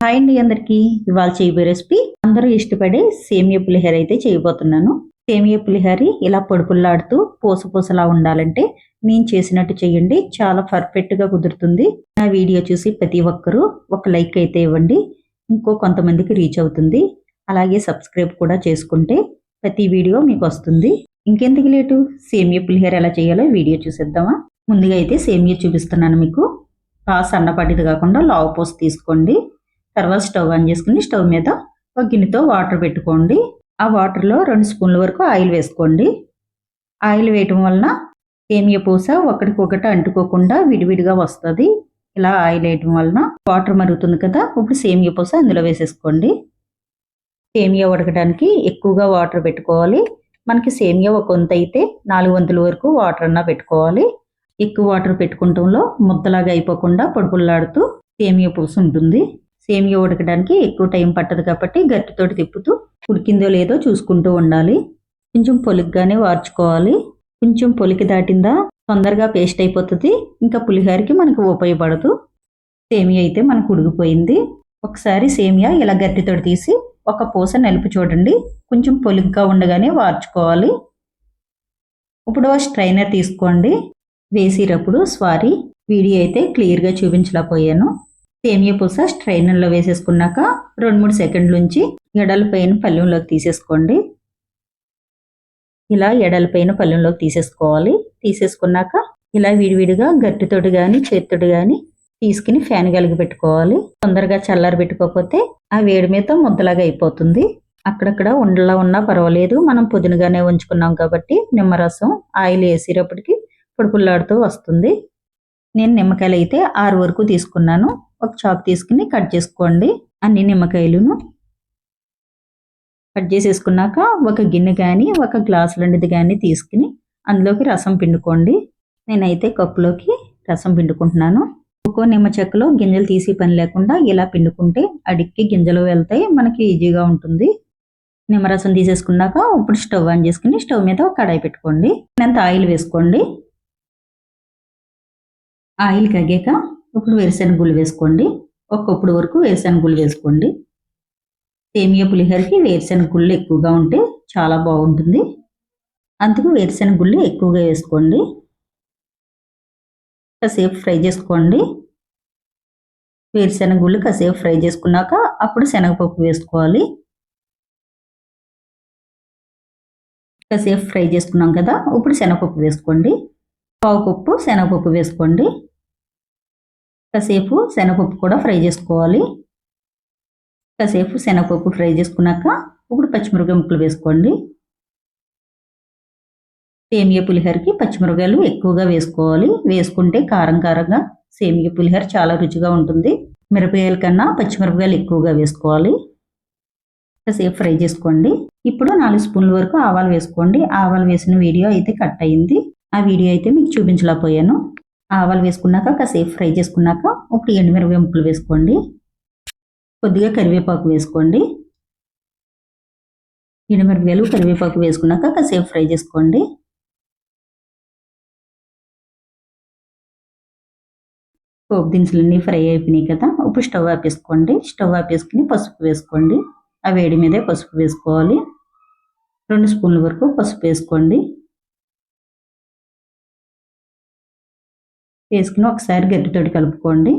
Hi అండి అందరికీ. ఇవాళ చేయబోయే రెసిపీ అందరూ ఇష్టపడే సేమియా పులిహోర అయితే చేయబోతున్నాను. సేమియా పులిహోర ఇలా పొడుపుల్లాడుతూ పూస పూసలా ఉండాలంటే నేను చేసినట్టు చేయండి. చాలా పర్ఫెక్ట్గా కుదురుతుంది. నా వీడియో చూసి ప్రతి ఒక్కరూ ఒక లైక్ అయితే ఇవ్వండి. ఇంకో కొంతమందికి రీచ్ అవుతుంది. అలాగే సబ్స్క్రైబ్ కూడా చేసుకుంటే ప్రతి వీడియో మీకు వస్తుంది. ఇంకెందుకు లేటు? సేమియా పులిహోర ఎలా చేయాలో వీడియో చూసేద్దామా? ముందుగా అయితే సేమియా చూపిస్తున్నాను మీకు. బాగా సన్నపాటిది కాకుండా లావు పోసి తీసుకోండి. తర్వాత స్టవ్ ఆన్ చేసుకుని స్టవ్ మీద ఒక గిన్నెతో వాటర్ పెట్టుకోండి. ఆ వాటర్లో రెండు స్పూన్ల వరకు ఆయిల్ వేసుకోండి. ఆయిల్ వేయటం వలన సేమియా పూస ఒకటికొకటి అంటుకోకుండా విడివిడిగా వస్తుంది. ఇలా ఆయిల్ వేయటం వలన వాటర్ మరుగుతుంది కదా ఇప్పుడు సేమియా పూస అందులో వేసేసుకోండి. సేమియా ఉడకడానికి ఎక్కువగా వాటర్ పెట్టుకోవాలి. మనకి సేమియా ఒక వంత అయితే నాలుగు వంతుల వరకు వాటర్ అన్నా పెట్టుకోవాలి. ఎక్కువ వాటర్ పెట్టుకుంటంలో ముద్దలాగా అయిపోకుండా పొడుపుల్లాడుతూ సేమియా పులుసు ఉంటుంది. సేమియా ఉడకడానికి ఎక్కువ టైం పట్టదు కాబట్టి గట్టితోటి తిప్పుతూ ఉడికిందో లేదో చూసుకుంటూ ఉండాలి. కొంచెం పొలిగ్గానే వార్చుకోవాలి. కొంచెం పొలికి దాటిందా తొందరగా పేస్ట్ అయిపోతుంది. ఇంకా పులిహోరకి మనకు ఉపయోగపడదు. సేమియా అయితే మనకు ఉడికిపోయింది. ఒకసారి సేమియా ఇలా గట్టితోటి తీసి ఒక పూస నలుపు చూడండి. కొంచెం పొలిగ్గా ఉండగానే వార్చుకోవాలి. ఇప్పుడు స్ట్రైనర్ తీసుకోండి. వేసేటప్పుడు స్వారీ వీడియో అయితే క్లియర్గా చూపించలేకపోయాను. సేమియా పూస స్ట్రైనర్లో వేసేసుకున్నాక రెండు మూడు సెకండ్ల నుంచి ఎడలపైన పళ్ళెంలోకి పల్లెంలోకి తీసేసుకోండి. ఇలా ఎడలపైన పళ్ళెంలోకి పల్లెంలోకి తీసేసుకోవాలి. తీసేసుకున్నాక ఇలా విడివిడిగా గట్టితోటి కానీ చేతితోటి కానీ తీసుకుని ఫ్యాన్ కలిగి పెట్టుకోవాలి తొందరగా చల్లారి పెట్టుకోకపోతే ఆ వేడి మీద ముద్దలాగా అయిపోతుంది. అక్కడక్కడ ఉండలా ఉన్నా పర్వాలేదు. మనం పుదినగానే ఉంచుకున్నాం కాబట్టి నిమ్మరసం ఆయిల్ వేసేటప్పటికి పొడిపుల్లాడుతూ వస్తుంది. నేను నిమ్మకాయలు అయితే ఆరు వరకు తీసుకున్నాను. ఒక చాక్ తీసుకుని కట్ చేసుకోండి అన్ని నిమ్మకాయలను. కట్ చేసేసుకున్నాక ఒక గిన్నె కానీ ఒక గ్లాస్ లాంటిది కానీ తీసుకుని అందులోకి రసం పిండుకోండి. నేనైతే కప్పులోకి రసం పిండుకుంటున్నాను. ఒక్కో నిమ్మ చెక్కలో గింజలు తీసి పని లేకుండా ఇలా పిండుకుంటే అడిక్కి గింజలు వెళ్తాయి మనకి ఈజీగా ఉంటుంది. నిమ్మరసం తీసేసుకున్నాక ఇప్పుడు స్టవ్ ఆన్ చేసుకుని స్టవ్ మీద ఒక కడాయి పెట్టుకోండి. అంత ఆయిల్ వేసుకోండి. ఆయిల్ కగ్గాక ఇప్పుడు వేరుశెనగ గుళ్ళు వేసుకోండి. ఒక వరకు వేరుశెనగ గుళ్ళు వేసుకోండి. సేమియా పులిహోరకి వేరుశెనగ గుళ్ళు ఎక్కువగా ఉంటే చాలా బాగుంటుంది. అందుకు వేరుశెనగుళ్ళు ఎక్కువగా వేసుకోండి. కాసేపు ఫ్రై చేసుకోండి. వేరుశెనగ గుళ్ళు కాసేపు ఫ్రై చేసుకున్నాక అప్పుడు శనగపప్పు వేసుకోవాలి. కాసేపు ఫ్రై చేసుకున్నాం కదా ఇప్పుడు శనగపప్పు వేసుకోండి. పావుపప్పు శనగపప్పు వేసుకోండి. కాసేపు శనగపప్పు కూడా ఫ్రై చేసుకోవాలి. కాసేపు శనగపప్పు ఫ్రై చేసుకున్నాక ఇప్పుడు పచ్చిమిరపకాయ ముక్కలు వేసుకోండి. సేమియా పులిహోరకి పచ్చిమిరపకాయలు ఎక్కువగా వేసుకోవాలి. వేసుకుంటే కారం కారంగా సేమియా పులిహోర చాలా రుచిగా ఉంటుంది. మిరపకాయల కన్నా పచ్చిమిరపకాయలు ఎక్కువగా వేసుకోవాలి. కాసేపు ఫ్రై చేసుకోండి. ఇప్పుడు నాలుగు స్పూన్ల వరకు ఆవాలు వేసుకోండి. ఆవాలు వేసిన వీడియో అయితే కట్ అయింది. ఆ వీడియో అయితే మీకు చూపించలేకపోయాను. ఆవాలు వేసుకున్నాక కాసేపు ఫ్రై చేసుకున్నాక ఒక ఎండుమిరపకాయ ముక్కలు వేసుకోండి. కొద్దిగా కరివేపాకు వేసుకోండి. ఎండుమిరపకాయలు కరివేపాకు వేసుకున్నాక కాసేపు ఫ్రై చేసుకోండి. పోపు దినుసులన్నీ ఫ్రై అయిపోయినాయి కదా ఇప్పుడు స్టవ్ ఆపేసుకోండి. స్టవ్ ఆపేసుకుని పసుపు వేసుకోండి. ఆ వేడి మీదే పసుపు వేసుకోవాలి. రెండు స్పూన్ల వరకు పసుపు వేసుకోండి. వేసుకుని ఒకసారి గట్టితోటి కలుపుకోండి.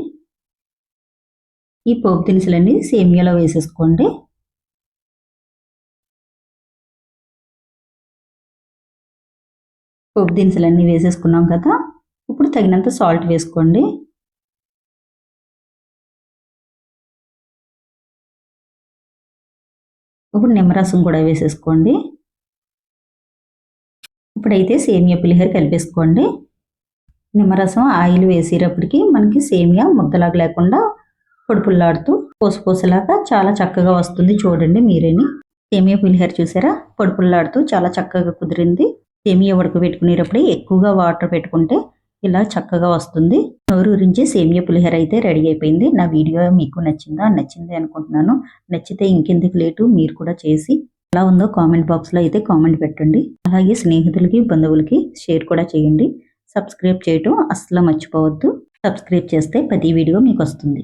ఈ పోపు దినుసులన్నీ సేమియాలో వేసేసుకోండి. పోపు దినుసులన్నీ వేసేసుకున్నాం కదా ఇప్పుడు తగినంత సాల్ట్ వేసుకోండి. ఇప్పుడు నిమ్మరసం కూడా వేసేసుకోండి. ఇప్పుడైతే సేమియా పులిహోర కలిపేసుకోండి. నిమ్మరసం ఆయిల్ వేసేటప్పటికి మనకి సేమియా ముద్దలాగా లేకుండా పొడిపుల్లాడుతూ పోసపోసలాగా చాలా చక్కగా వస్తుంది చూడండి మీరేని. సేమియా పులిహోర చూసారా? పొడిపుల్లాడుతూ చాలా చక్కగా కుదిరింది. సేమియా ఉడకబెట్టుకునేటప్పుడు ఎక్కువగా వాటర్ పెట్టుకుంటే ఇలా చక్కగా వస్తుంది. నోరూరించి సేమియా పులిహోర అయితే రెడీ అయిపోయింది. నా వీడియో మీకు నచ్చిందా? నచ్చింది అనుకుంటున్నాను. నచ్చితే ఇంకెందుకు లేటు? మీరు కూడా చేసి ఎలా ఉందో కామెంట్ బాక్స్లో అయితే కామెంట్ పెట్టండి. అలాగే స్నేహితులకి బంధువులకి షేర్ కూడా చేయండి. సబ్స్క్రైబ్ చేయటం అస్సలు మర్చిపోవద్దు. సబ్స్క్రైబ్ చేస్తే ప్రతి వీడియో మీకు వస్తుంది.